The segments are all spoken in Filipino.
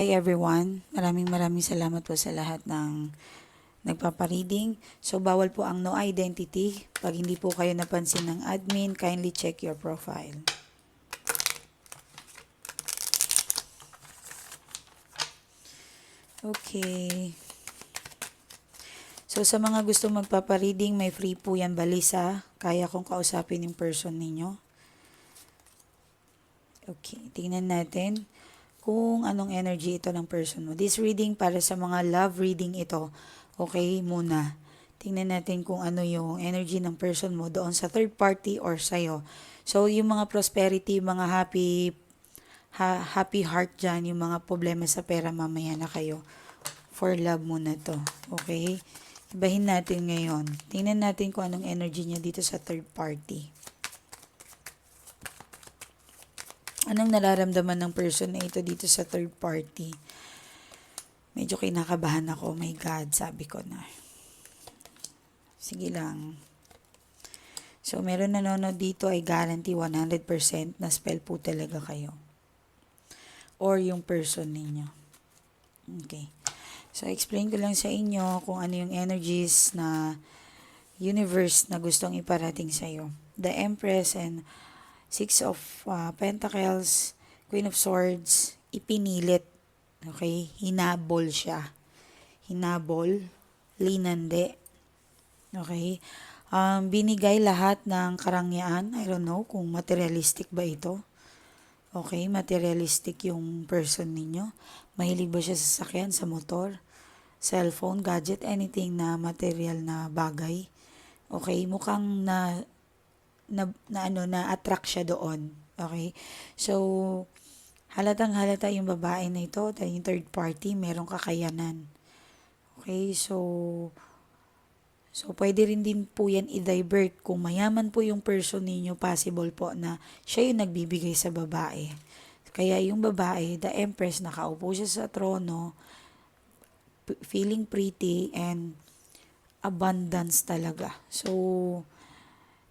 Hi everyone, maraming maraming salamat po sa lahat ng nagpapareading. So bawal po ang no identity. Pag hindi po kayo napansin ng admin, kindly check your profile. Okay. So sa mga gusto magpapareading, may free po yan balisa. Kaya kong kausapin yung person ninyo. Okay, tingnan natin kung anong energy ito ng person mo. This reading para sa mga love reading ito. Okay, muna. Tingnan natin kung ano yung energy ng person mo doon sa third party or sa'yo. So, yung mga prosperity, mga happy ha- happy heart dyan, yung mga problema sa pera mamaya na kayo. For love muna to. Okay? Ibahin natin ngayon. Tingnan natin kung anong energy niya dito sa third party. Anong nararamdaman ng person na ito dito sa third party? Medyo kinakabahan ako. My God, sabi ko na. Sige lang. So, meron nanonood dito ay guarantee 100% na spell po talaga kayo. Or yung person ninyo. Okay. So, explain ko lang sa inyo kung ano yung energies na universe na gustong iparating sa'yo. The Empress and Six of uh, Pentacles, Queen of Swords, ipinilit. Okay? Hinabol siya. Hinabol, linande. Okay? Um, binigay lahat ng karangyaan. I don't know kung materialistic ba ito. Okay, materialistic yung person ninyo. Mahilig ba siya sa sasakyan, sa motor, cellphone, gadget, anything na material na bagay. Okay, mukhang na na, na ano na attract siya doon. Okay? So halatang halata yung babae na ito, yung third party, merong kakayanan. Okay? So So, pwede rin din po yan i-divert. Kung mayaman po yung person ninyo, possible po na siya yung nagbibigay sa babae. Kaya yung babae, the empress, nakaupo siya sa trono, feeling pretty and abundance talaga. So,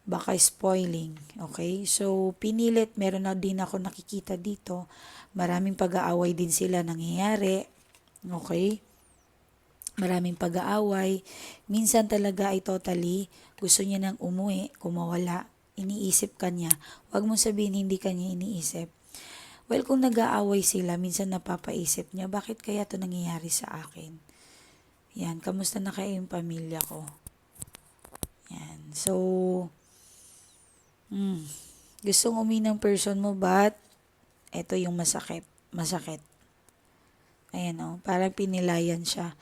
baka spoiling. Okay? So, pinilit, meron na din ako nakikita dito. Maraming pag-aaway din sila nangyayari. Okay? Maraming pag-aaway. Minsan talaga ay totally gusto niya nang umuwi, kumawala. Iniisip ka niya. Huwag mong sabihin hindi ka niya iniisip. Well, kung nag-aaway sila, minsan napapaisip niya, bakit kaya to nangyayari sa akin? Yan, kamusta na kayo yung pamilya ko? Yan. So, mm, gustong umi ng person mo, but ito yung masakit. Masakit. Ayan o, oh, parang pinilayan siya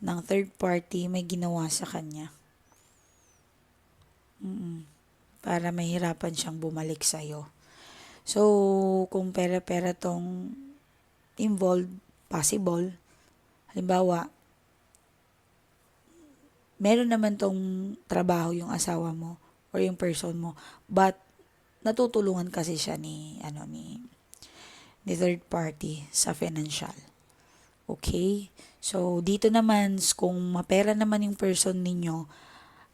ng third party may ginawa sa kanya. Mm-mm. Para mahirapan siyang bumalik sa'yo. So, kung pera-pera tong involved, possible, halimbawa, meron naman tong trabaho yung asawa mo or yung person mo, but natutulungan kasi siya ni, ano, ni, ni third party sa financial. Okay? So, dito naman, kung mapera naman yung person ninyo,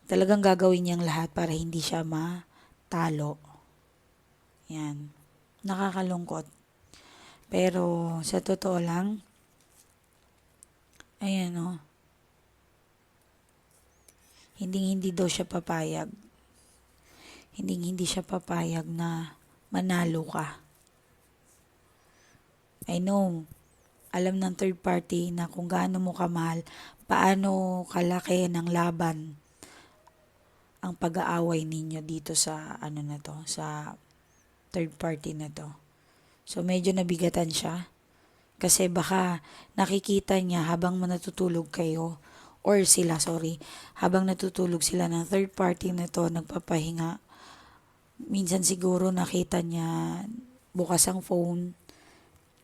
talagang gagawin niyang lahat para hindi siya matalo. Yan. Nakakalungkot. Pero, sa totoo lang, ayan oh, hindi hindi daw siya papayag. Hindi hindi siya papayag na manalo ka. I know, alam ng third party na kung gaano mo kamahal, paano kalaki ng laban ang pag-aaway ninyo dito sa ano na to, sa third party na to. So medyo nabigatan siya kasi baka nakikita niya habang natutulog kayo or sila, sorry, habang natutulog sila ng third party na to, nagpapahinga. Minsan siguro nakita niya bukas ang phone,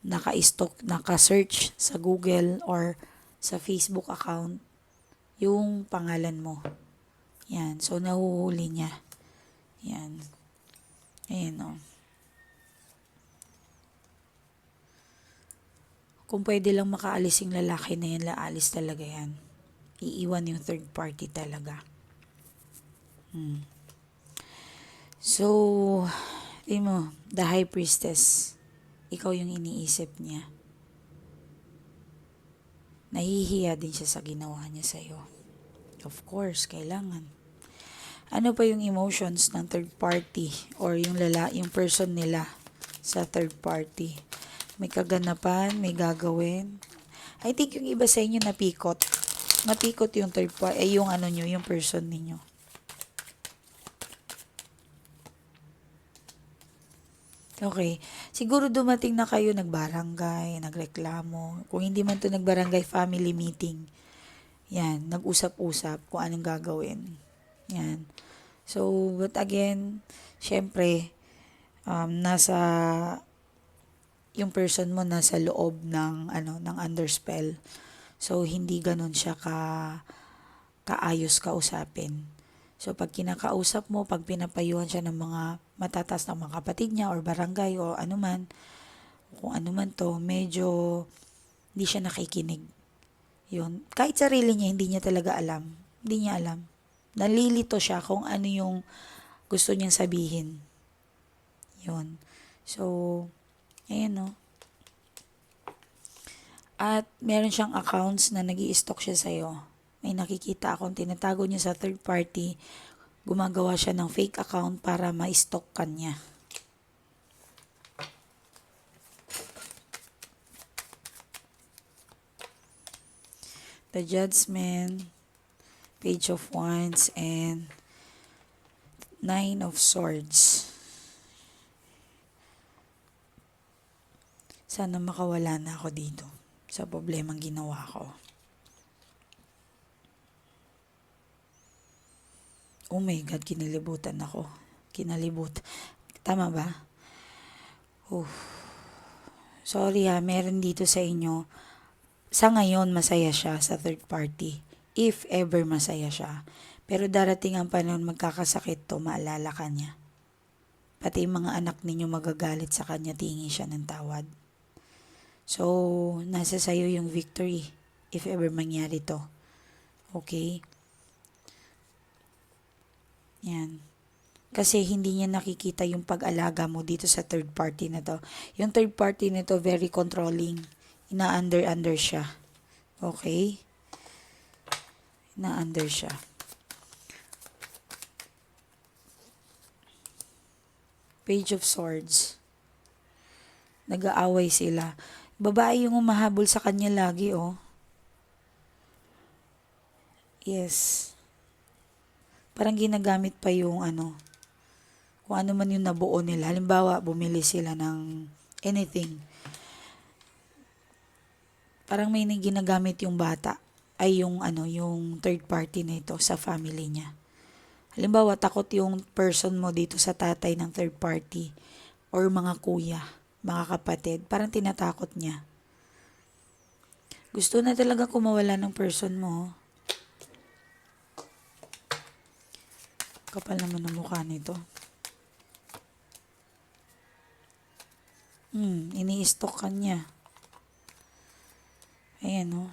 naka-stock, naka-search sa Google or sa Facebook account yung pangalan mo. Yan. So, nahuhuli niya. Yan. Ayan o. Oh. Kung pwede lang makaalis yung lalaki na yan, laalis talaga yan. Iiwan yung third party talaga. Hmm. So, di mo, the high priestess ikaw yung iniisip niya. nahihiya din siya sa ginawa niya sa'yo. Of course, kailangan. Ano pa yung emotions ng third party or yung lala, yung person nila sa third party? May kaganapan, may gagawin. I think yung iba sa inyo napikot. Napikot yung third party, eh, yung ano nyo, yung person ninyo. Okay. Siguro dumating na kayo nagbarangay, nagreklamo. Kung hindi man to nagbarangay family meeting. Yan, nag-usap-usap kung anong gagawin. Yan. So, but again, syempre, um, nasa yung person mo nasa loob ng ano ng underspell. So hindi ganun siya ka kaayos kausapin. So pag kinakausap mo, pag pinapayuhan siya ng mga matataas ng mga kapatid niya or barangay o anuman, kung anuman to, medyo hindi siya nakikinig. Yun. Kahit sarili niya, hindi niya talaga alam. Hindi niya alam. Nalilito siya kung ano yung gusto niyang sabihin. Yun. So, ayan no. At meron siyang accounts na nag stock siya sa'yo. May nakikita akong tinatago niya sa third party. Gumagawa siya ng fake account para ma-stock ka niya. The Judgment, Page of Wands, and Nine of Swords. Sana makawala na ako dito sa problemang ginawa ko. Oh my God, kinalibutan ako. Kinalibut. Tama ba? Oh. Sorry ha, meron dito sa inyo. Sa ngayon, masaya siya sa third party. If ever masaya siya. Pero darating ang panahon magkakasakit to, maalala ka niya. Pati mga anak ninyo magagalit sa kanya, tingi siya ng tawad. So, nasa sayo yung victory if ever mangyari to. Okay? Yan. Kasi hindi niya nakikita yung pag-alaga mo dito sa third party na to. Yung third party nito very controlling. Ina-under-under siya. Okay? Ina-under siya. Page of Swords. Nag-aaway sila. Babae yung umahabol sa kanya lagi, oh. Yes. Parang ginagamit pa yung ano, kung ano man yung nabuo nila. Halimbawa, bumili sila ng anything. Parang may ginagamit yung bata ay yung ano, yung third party na ito sa family niya. Halimbawa, takot yung person mo dito sa tatay ng third party or mga kuya, mga kapatid. Parang tinatakot niya. Gusto na talaga kumawala ng person mo. Kapal naman ang mukha nito. Hmm, ini-stock ka niya. Ayan, oh.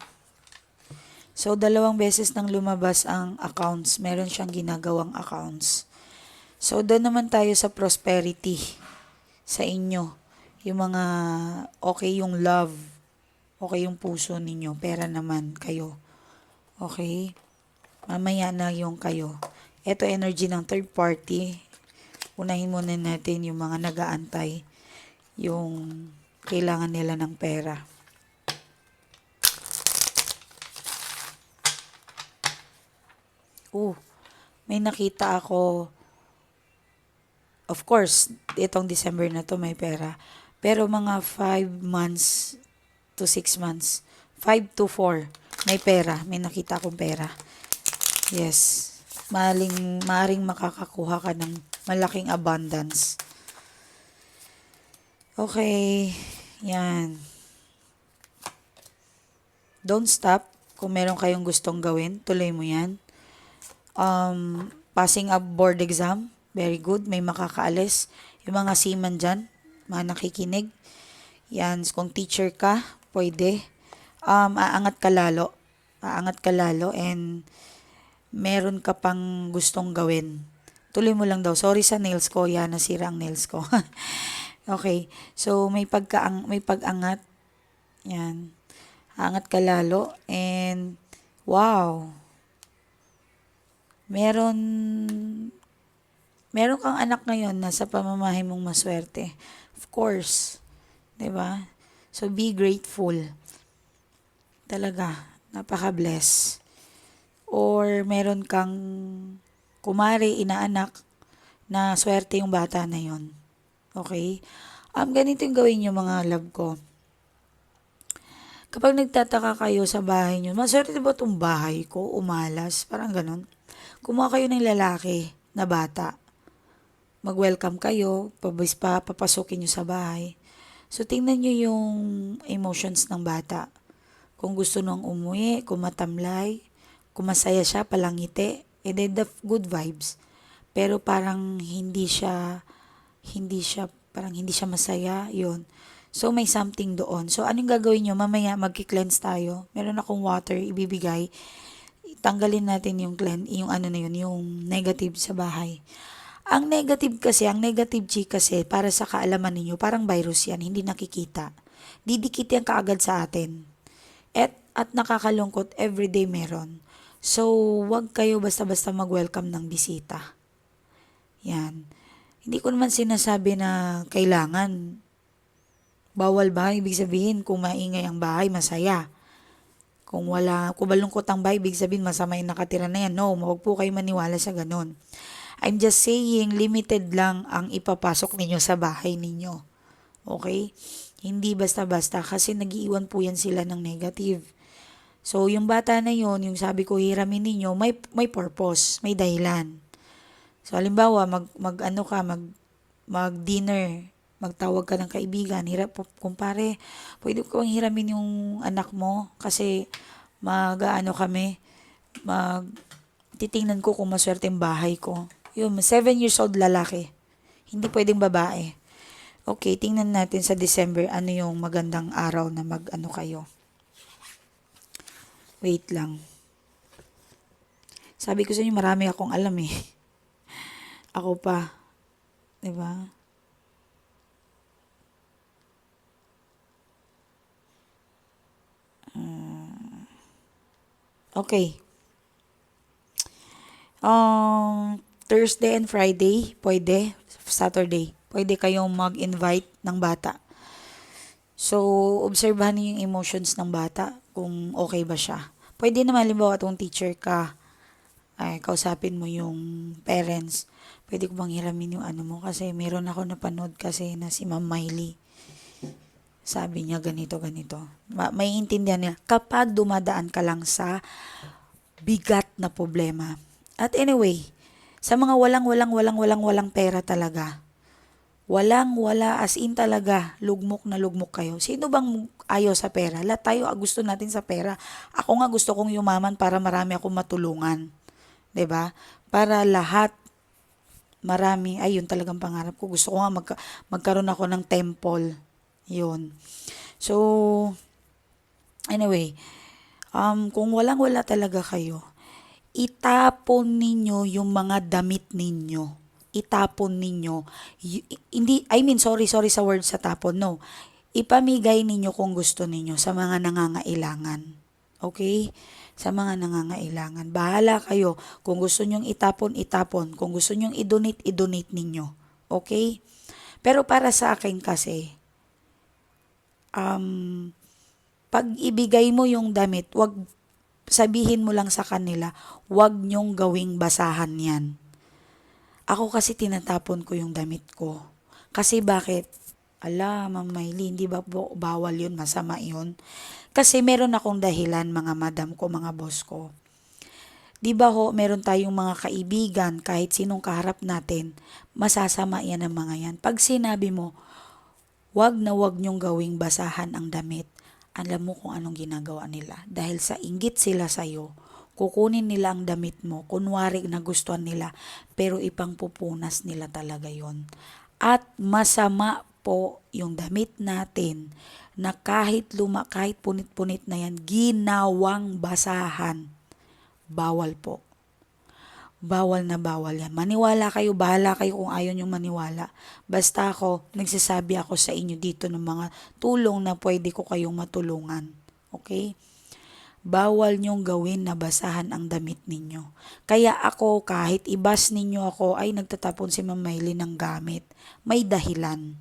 So, dalawang beses nang lumabas ang accounts. Meron siyang ginagawang accounts. So, doon naman tayo sa prosperity sa inyo. Yung mga okay yung love. Okay yung puso ninyo. Pera naman kayo. Okay? Mamaya na yung kayo. Ito energy ng third party. Unahin muna natin yung mga nagaantay. Yung kailangan nila ng pera. Oh, may nakita ako. Of course, itong December na to may pera. Pero mga 5 months to 6 months, 5 to 4, may pera. May nakita akong pera. Yes. Maling, maaring makakakuha ka ng malaking abundance. Okay. Yan. Don't stop. Kung meron kayong gustong gawin, tuloy mo yan. Um, passing up board exam, very good. May makakaalis. Yung mga seaman dyan, mga nakikinig. Yan, kung teacher ka, pwede. Um, aangat ka lalo. Aangat ka lalo and meron ka pang gustong gawin. Tuloy mo lang daw. Sorry sa nails ko. Yan, nasira ang nails ko. okay. So, may, pagkaang, may pag-angat. Yan. Angat ka lalo. And, wow. Meron, meron kang anak ngayon na sa pamamahay mong maswerte. Of course. 'di ba? So, be grateful. Talaga, napaka-bless. Or, meron kang kumari, inaanak, na swerte yung bata na yon. Okay? Um, ganito yung gawin nyo mga love ko. Kapag nagtataka kayo sa bahay nyo, maswerte ba itong bahay ko? Umalas? Parang ganun. Kumuha kayo ng lalaki na bata. Mag-welcome kayo, pabis pa, papasukin nyo sa bahay. So, tingnan nyo yung emotions ng bata. Kung gusto nung umuwi, kung matamlay, kung masaya siya, palangiti, and then the good vibes. Pero parang hindi siya, hindi siya, parang hindi siya masaya, yun. So, may something doon. So, anong gagawin nyo? Mamaya, magki-cleanse tayo. Meron akong water, ibibigay. Tanggalin natin yung cleanse, yung ano na yun, yung negative sa bahay. Ang negative kasi, ang negative chi kasi, para sa kaalaman ninyo, parang virus yan, hindi nakikita. Didikit yan kaagad sa atin. At, at nakakalungkot, everyday meron. So, wag kayo basta-basta mag-welcome ng bisita. Yan. Hindi ko naman sinasabi na kailangan bawal ba? Ibig sabihin, kung maingay ang bahay, masaya. Kung wala, kung malungkot ang bahay, ibig sabihin, masama yung nakatira na yan. No, huwag po kayo maniwala sa ganun. I'm just saying, limited lang ang ipapasok ninyo sa bahay ninyo. Okay? Hindi basta-basta kasi nagiiwan po yan sila ng negative. So, yung bata na yon yung sabi ko, hiramin ninyo, may, may purpose, may dahilan. So, halimbawa, mag, mag ano ka, mag, mag dinner, magtawag ka ng kaibigan, hirap, kumpare, pwede ko bang hiramin yung anak mo kasi mag, ano kami, mag, titingnan ko kung maswerte yung bahay ko. Yun, 7 years old lalaki. Hindi pwedeng babae. Okay, tingnan natin sa December ano yung magandang araw na mag ano kayo. Wait lang. Sabi ko sa inyo, marami akong alam eh. Ako pa. ba? Hmm. Okay. Um, Thursday and Friday, pwede. Saturday, pwede kayong mag-invite ng bata. So, obserbahan niyo yung emotions ng bata, kung okay ba siya. Pwede naman, limbawa, itong teacher ka, ay, kausapin mo yung parents. Pwede ko bang hiramin yung ano mo? Kasi meron ako napanood kasi na si Ma'am Miley. Sabi niya ganito, ganito. Ma- may intindihan niya. Kapag dumadaan ka lang sa bigat na problema. At anyway, sa mga walang, walang, walang, walang, walang pera talaga. Walang, wala, as in talaga, lugmok na lugmok kayo. Sino bang ayaw sa pera? Lahat tayo ah, gusto natin sa pera. Ako nga gusto kong yumaman para marami akong matulungan. 'Di ba? Para lahat marami, ayun talagang pangarap ko. Gusto ko nga magka, magkaroon ako ng temple. Yun. So, anyway, um, kung walang-wala talaga kayo, itapon ninyo yung mga damit ninyo. Itapon ninyo. Hindi, I mean, sorry, sorry sa word sa tapon. No. Ipamigay ninyo kung gusto ninyo sa mga nangangailangan. Okay? Sa mga nangangailangan. Bahala kayo. Kung gusto nyong itapon, itapon. Kung gusto nyong i-donate, i-donate ninyo. Okay? Pero para sa akin kasi, um, pag ibigay mo yung damit, wag sabihin mo lang sa kanila, wag nyong gawing basahan yan. Ako kasi tinatapon ko yung damit ko. Kasi bakit? Ala, Ma'am Maylin, hindi ba bawal yun? Masama yun? Kasi meron akong dahilan, mga madam ko, mga boss ko. Di ba ho, meron tayong mga kaibigan, kahit sinong kaharap natin, masasama yan ang mga yan. Pag sinabi mo, wag na wag nyong gawing basahan ang damit, alam mo kung anong ginagawa nila. Dahil sa inggit sila sa'yo, kukunin nila ang damit mo, kunwari na gustuhan nila, pero ipang pupunas nila talaga yon At masama po yung damit natin na kahit luma, kahit punit-punit na yan, ginawang basahan. Bawal po. Bawal na bawal yan. Maniwala kayo, bahala kayo kung ayaw nyo maniwala. Basta ako, nagsasabi ako sa inyo dito ng mga tulong na pwede ko kayong matulungan. Okay? Bawal niyong gawin na basahan ang damit ninyo. Kaya ako, kahit ibas ninyo ako, ay nagtatapon si Ma'am ng gamit. May dahilan.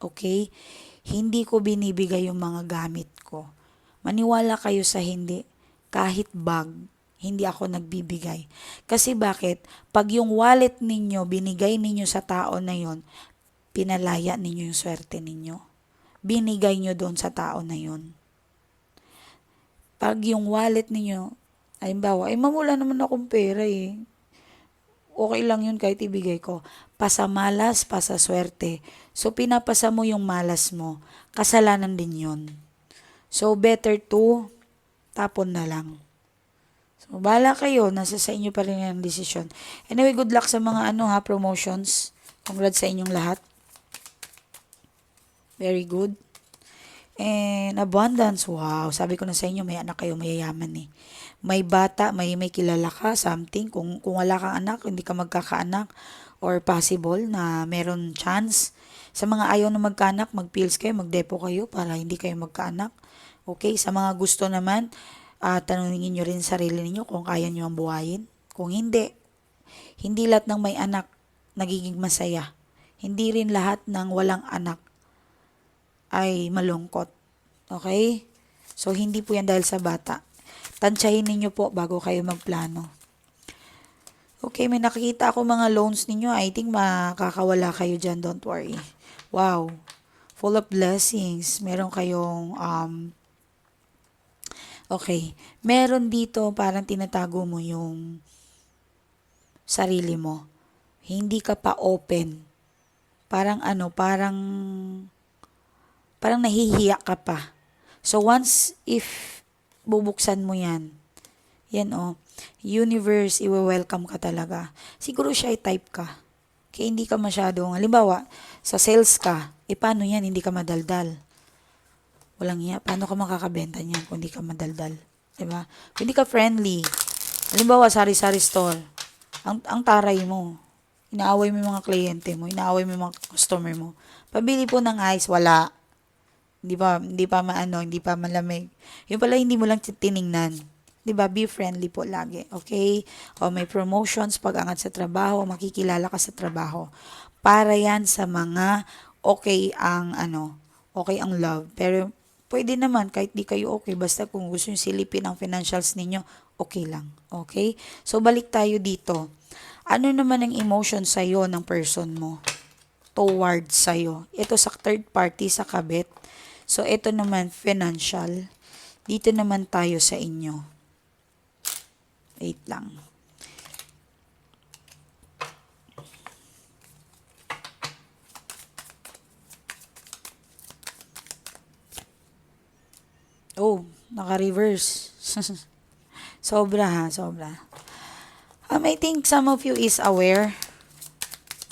Okay? Hindi ko binibigay yung mga gamit ko. Maniwala kayo sa hindi. Kahit bag, hindi ako nagbibigay. Kasi bakit? Pag yung wallet ninyo, binigay ninyo sa tao na yon, pinalaya ninyo yung swerte ninyo. Binigay nyo doon sa tao na yon. Pag yung wallet ninyo, ay bawa, ay mamula naman akong pera eh. Okay lang yun kahit ibigay ko. Pasamalas, pasaswerte. So, pinapasa mo yung malas mo. Kasalanan din yun. So, better to tapon na lang. So, bala kayo. Nasa sa inyo pa rin ang desisyon. Anyway, good luck sa mga ano ha, promotions. Congrats sa inyong lahat. Very good. And abundance, wow. Sabi ko na sa inyo, may anak kayo, mayayaman eh. May bata, may may kilala ka, something. Kung, kung wala kang anak, hindi ka magkakaanak or possible na meron chance. Sa mga ayaw na magkaanak, mag-pills kayo, mag-depo kayo para hindi kayo magkaanak. Okay, sa mga gusto naman, uh, tanungin nyo rin sarili ninyo kung kaya nyo ang buhayin. Kung hindi, hindi lahat ng may anak nagiging masaya. Hindi rin lahat ng walang anak ay malungkot. Okay? So, hindi po yan dahil sa bata. Tansyahin ninyo po bago kayo magplano. Okay, may nakikita ako mga loans ninyo. I think makakawala kayo dyan. Don't worry. Wow. Full of blessings. Meron kayong, um, okay. Meron dito parang tinatago mo yung sarili mo. Hindi ka pa open. Parang ano, parang parang nahihiya ka pa. So once if bubuksan mo yan, yan oh, universe, iwe-welcome ka talaga. Siguro siya type ka. Kaya hindi ka masyadong, halimbawa, sa sales ka, eh paano yan, hindi ka madaldal. Walang iya, paano ka makakabenta niyan kung hindi ka madaldal? Diba? Kung hindi ka friendly, halimbawa, sari-sari store, ang, ang taray mo, inaaway mo yung mga kliyente mo, inaaway mo yung mga customer mo. Pabili po ng ice, wala. Hindi pa, hindi pa maano, hindi pa malamig. Yung pala, hindi mo lang tiningnan. 'di ba? Be friendly po lagi. Okay? O may promotions pag angat sa trabaho, makikilala ka sa trabaho. Para 'yan sa mga okay ang ano, okay ang love. Pero pwede naman kahit di kayo okay basta kung gusto niyo silipin ang financials ninyo, okay lang. Okay? So balik tayo dito. Ano naman ang emotion sa iyo ng person mo towards sa iyo? Ito sa third party sa kabit So, ito naman, financial. Dito naman tayo sa inyo. Wait lang. Oh, naka-reverse. sobra ha, sobra. Um, I think some of you is aware.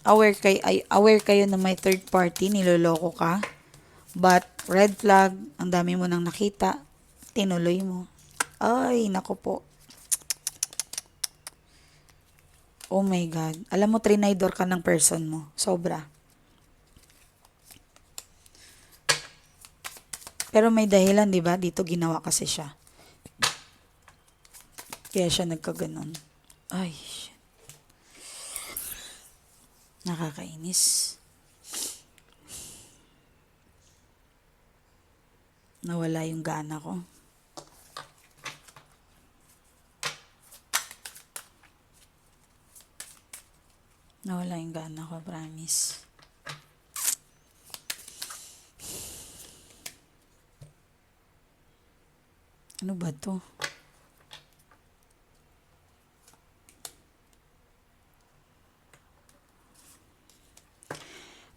Aware, kay, aware kayo na may third party, niloloko ka. But, red flag, ang dami mo nang nakita, tinuloy mo. Ay, nako po. Oh my God. Alam mo, trinidor ka ng person mo. Sobra. Pero may dahilan, di ba? Dito ginawa kasi siya. Kaya siya nagkaganon. Ay, shit. Nakakainis. Nawala yung gana ko. Nawala yung gana ko, promise. Ano ba to?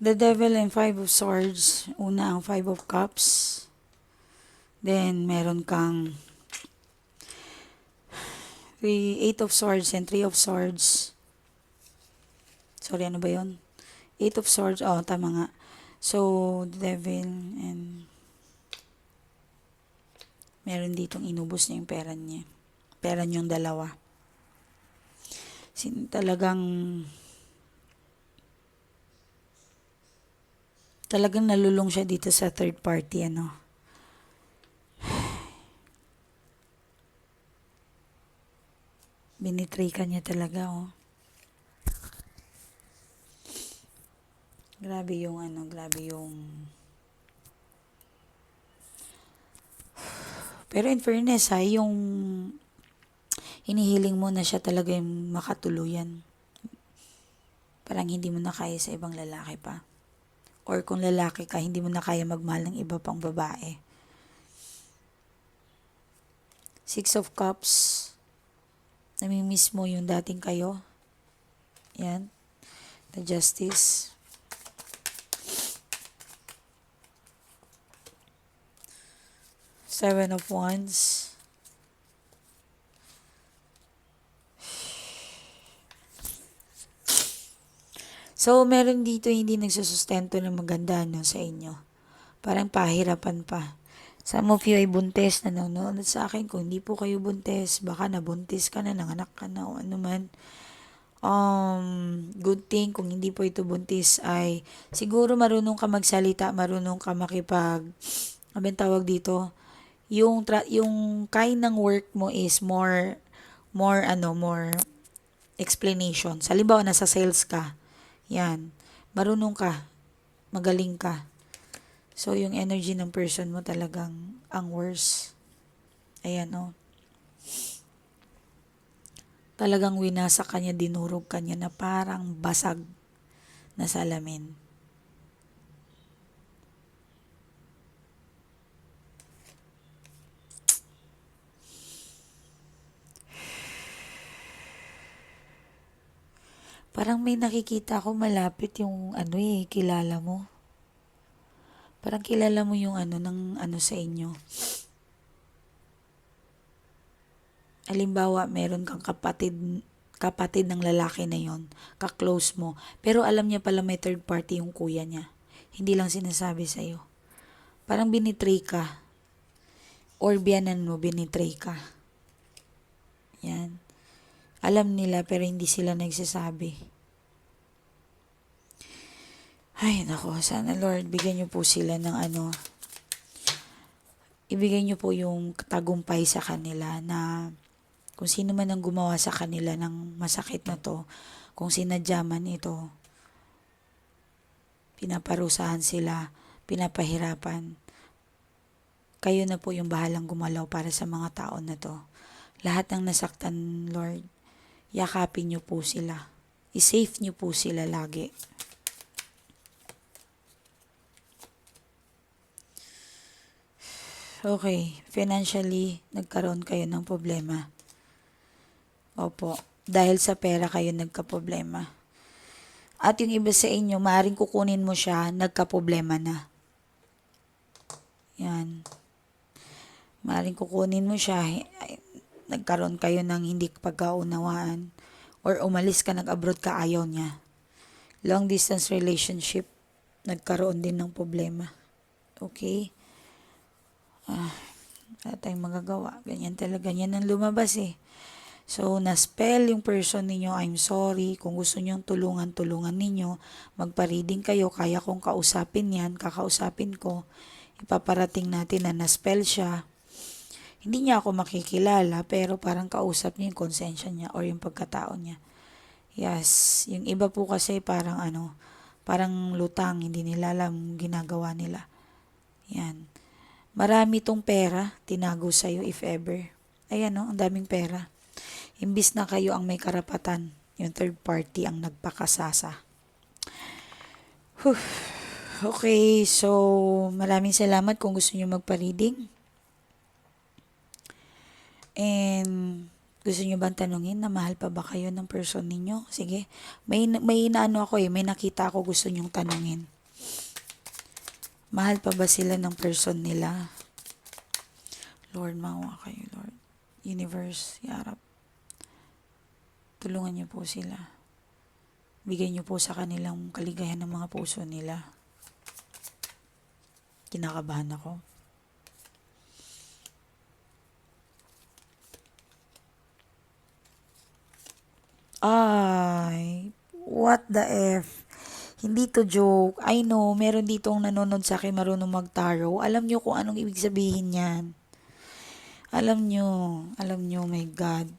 The Devil and Five of Swords. Una ang Five of Cups. Then, meron kang three, eight of swords and three of swords. Sorry, ano ba yon? Eight of swords. Oh, tama nga. So, the devil and meron ditong inubos niya yung pera niya. Pera niyong dalawa. Sin talagang talagang nalulong siya dito sa third party ano Binitray ka niya talaga, oh. Grabe yung ano, grabe yung... Pero in fairness, ha, yung hinihiling mo na siya talaga yung makatuluyan. Parang hindi mo na kaya sa ibang lalaki pa. Or kung lalaki ka, hindi mo na kaya magmahal ng iba pang babae. Six of Cups. Namimiss mo yung dating kayo. Yan. The Justice. Seven of Wands. So, meron dito hindi nagsusustento ng maganda no, sa inyo. Parang pahirapan pa. Some of you ay buntes na nanonood sa akin. Kung hindi po kayo buntes, baka nabuntis ka na, nanganak ka na o ano man. Um, good thing kung hindi po ito buntis ay siguro marunong ka magsalita, marunong ka makipag, abang tawag dito, yung, tra- yung kind ng work mo is more, more ano, more explanation. Sa Halimbawa, nasa sales ka. Yan. Marunong ka. Magaling ka. So, yung energy ng person mo talagang ang worst. Ayan, oh. Talagang winasa kanya, dinurog kanya na parang basag na salamin. Parang may nakikita ako malapit yung ano eh, kilala mo. Parang kilala mo yung ano ng ano sa inyo. Halimbawa, meron kang kapatid kapatid ng lalaki na yon, ka-close mo. Pero alam niya pala may third party yung kuya niya. Hindi lang sinasabi sa'yo. Parang binitray ka. Or biyanan mo, binitray ka. Yan. Alam nila pero hindi sila nagsasabi. Ay, nako. Sana Lord, bigyan niyo po sila ng ano. Ibigay niyo po yung tagumpay sa kanila na kung sino man ang gumawa sa kanila ng masakit na to, kung sinadya man ito, pinaparusahan sila, pinapahirapan. Kayo na po yung bahalang gumalaw para sa mga tao na to. Lahat ng nasaktan, Lord, yakapin niyo po sila. I-safe niyo po sila lagi. Okay, financially, nagkaroon kayo ng problema. Opo, dahil sa pera kayo nagka-problema. At yung iba sa inyo, maaring kukunin mo siya, nagka-problema na. Yan. Maaring kukunin mo siya, ay, nagkaroon kayo ng hindi pagkaunawaan. Or umalis ka, nag-abroad ka, ayaw niya. Long distance relationship, nagkaroon din ng problema. Okay? Ah, wala tayong magagawa. Ganyan talaga. Ganyan ang lumabas eh. So, na-spell yung person ninyo, I'm sorry. Kung gusto nyong tulungan, tulungan ninyo. Magpa-reading kayo, kaya kong kausapin yan, kakausapin ko. Ipaparating natin na na-spell siya. Hindi niya ako makikilala, pero parang kausap niya yung konsensya niya or yung pagkatao niya. Yes, yung iba po kasi parang ano, parang lutang, hindi nila alam ginagawa nila. Yan. Marami tong pera, tinago sa'yo if ever. Ayan no, ang daming pera. Imbis na kayo ang may karapatan, yung third party ang nagpakasasa. Whew. Okay, so maraming salamat kung gusto niyo magpa-reading. And gusto niyo bang tanungin na mahal pa ba kayo ng person ninyo? Sige, may, may naano ako eh, may nakita ako gusto niyong tanungin. Mahal pa ba sila ng person nila? Lord, mawa kayo, Lord. Universe, yarap. Tulungan niyo po sila. Bigay niyo po sa kanilang kaligayahan ng mga puso nila. Kinakabahan ako. Ay, what the F? Hindi to joke. I know, meron ditong nanonood sa akin marunong mag-tarot. Alam nyo kung anong ibig sabihin yan. Alam nyo, alam nyo, my God.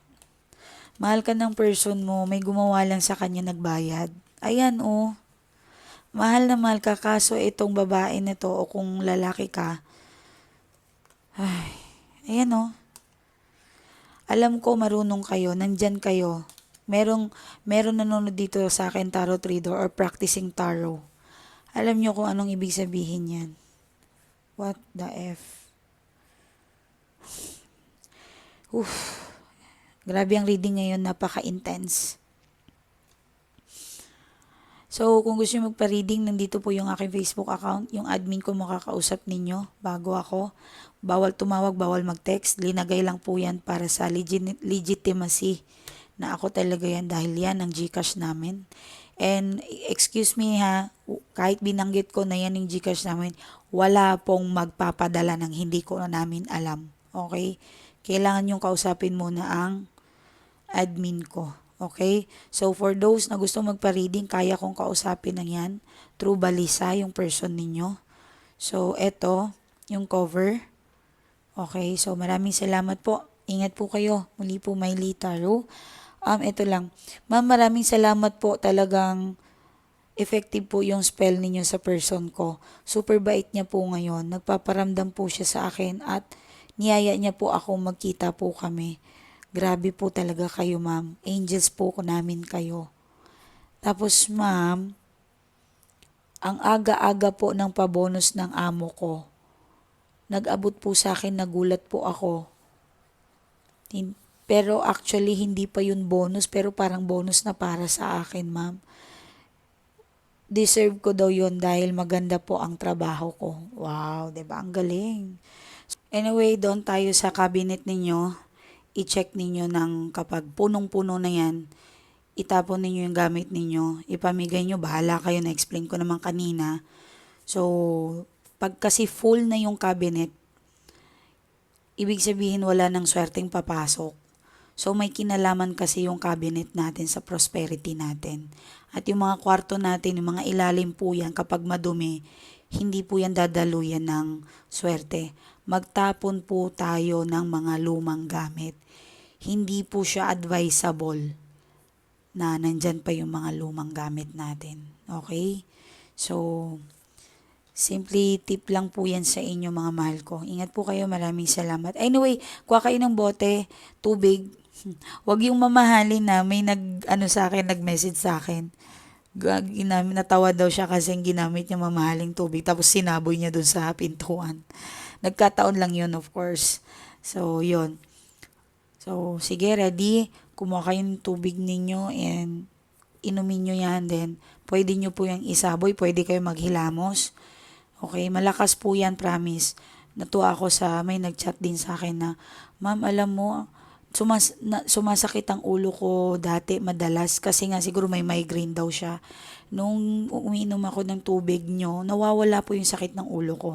Mahal ka ng person mo, may gumawa lang sa kanya nagbayad. Ayan, oh. Mahal na mahal ka, kaso itong babae na to, o kung lalaki ka, ay, ayan, oh. Alam ko marunong kayo, nandyan kayo. Merong, meron nanonood dito sa akin tarot reader or practicing tarot. Alam nyo kung anong ibig sabihin yan. What the F? Uff. Grabe ang reading ngayon, napaka-intense. So, kung gusto nyo magpa-reading, nandito po yung aking Facebook account. Yung admin ko makakausap ninyo bago ako. Bawal tumawag, bawal mag-text. Linagay lang po yan para sa legit- legitimacy na ako talaga yan dahil yan ang Gcash namin. And excuse me ha, kahit binanggit ko na yan yung Gcash namin, wala pong magpapadala ng hindi ko na namin alam. Okay? Kailangan yung kausapin muna ang admin ko. Okay? So, for those na gusto magpa-reading, kaya kong kausapin ng yan through balisa, yung person ninyo. So, eto, yung cover. Okay? So, maraming salamat po. Ingat po kayo. Muli po, Miley Taro. Um, ito lang. Ma'am, maraming salamat po. Talagang effective po yung spell ninyo sa person ko. Super bait niya po ngayon. Nagpaparamdam po siya sa akin at niyaya niya po ako magkita po kami. Grabe po talaga kayo, ma'am. Angels po ko namin kayo. Tapos, ma'am, ang aga-aga po ng pabonus ng amo ko. Nag-abot po sa akin, nagulat po ako. Pero actually, hindi pa yun bonus, pero parang bonus na para sa akin, ma'am. Deserve ko daw yun dahil maganda po ang trabaho ko. Wow, ba Ang galing. Anyway, doon tayo sa cabinet ninyo i-check ninyo ng kapag punong-puno na yan, itapon ninyo yung gamit ninyo, ipamigay nyo, bahala kayo, na-explain ko naman kanina. So, pag kasi full na yung cabinet, ibig sabihin wala ng swerteng papasok. So, may kinalaman kasi yung cabinet natin sa prosperity natin. At yung mga kwarto natin, yung mga ilalim po yan, kapag madumi, hindi po yan dadaluyan ng swerte. Magtapon po tayo ng mga lumang gamit hindi po siya advisable na nandyan pa yung mga lumang gamit natin. Okay? So, simply tip lang po yan sa inyo mga mahal ko. Ingat po kayo. Maraming salamat. Anyway, kuha kayo ng bote, tubig. Huwag yung mamahalin na may nag, ano sa akin, nag-message sa akin. Ginamit, natawa daw siya kasi ginamit niya mamahaling tubig tapos sinaboy niya dun sa pintuan. Nagkataon lang yun of course. So, yun. So, sige, ready. Kumuha kayo ng tubig ninyo and inumin nyo yan. Then, pwede nyo po yung isaboy. Pwede kayo maghilamos. Okay, malakas po yan, promise. Natuwa ako sa, may nagchat din sa akin na, Ma'am, alam mo, sumas, na, sumasakit ang ulo ko dati madalas kasi nga siguro may migraine daw siya. Nung umiinom ako ng tubig nyo, nawawala po yung sakit ng ulo ko.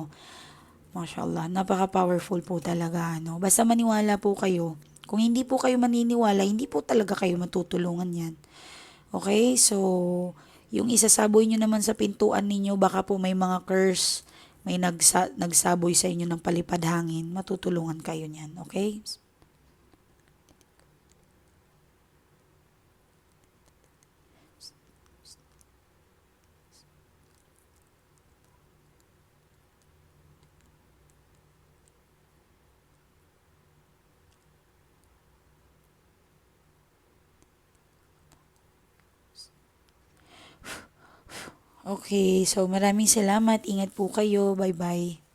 Mashallah, napaka-powerful po talaga. Ano. Basta maniwala po kayo kung hindi po kayo maniniwala, hindi po talaga kayo matutulungan yan. Okay? So, yung isasaboy nyo naman sa pintuan ninyo, baka po may mga curse, may nagsa- nagsaboy sa inyo ng palipad hangin, matutulungan kayo niyan. Okay? Okay, so maraming salamat. Ingat po kayo. Bye-bye.